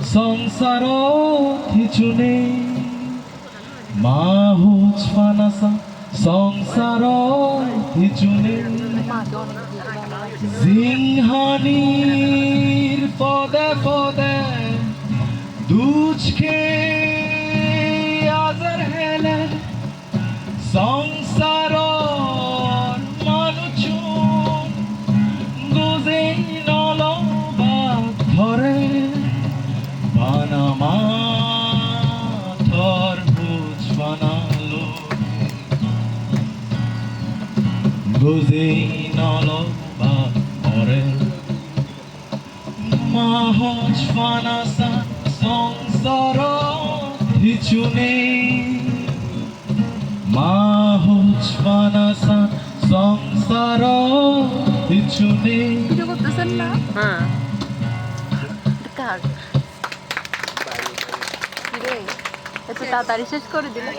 সংসার কিছু নেই। মাহুজ ফানাসা সংসার কিছু নেই। জিংহানির পদে পদে দুজকে আজার হেলে। সংসার পানামা তরমুজ বানালো মাহজ ফানাসা সংসার কিছু নেই মাহজ ফানাসা সংসার কিছু নেই ভিডিও করতেছেন না? হ্যাঁ। কার? এত তাড়াতাড়ি শেষ করে দিলে।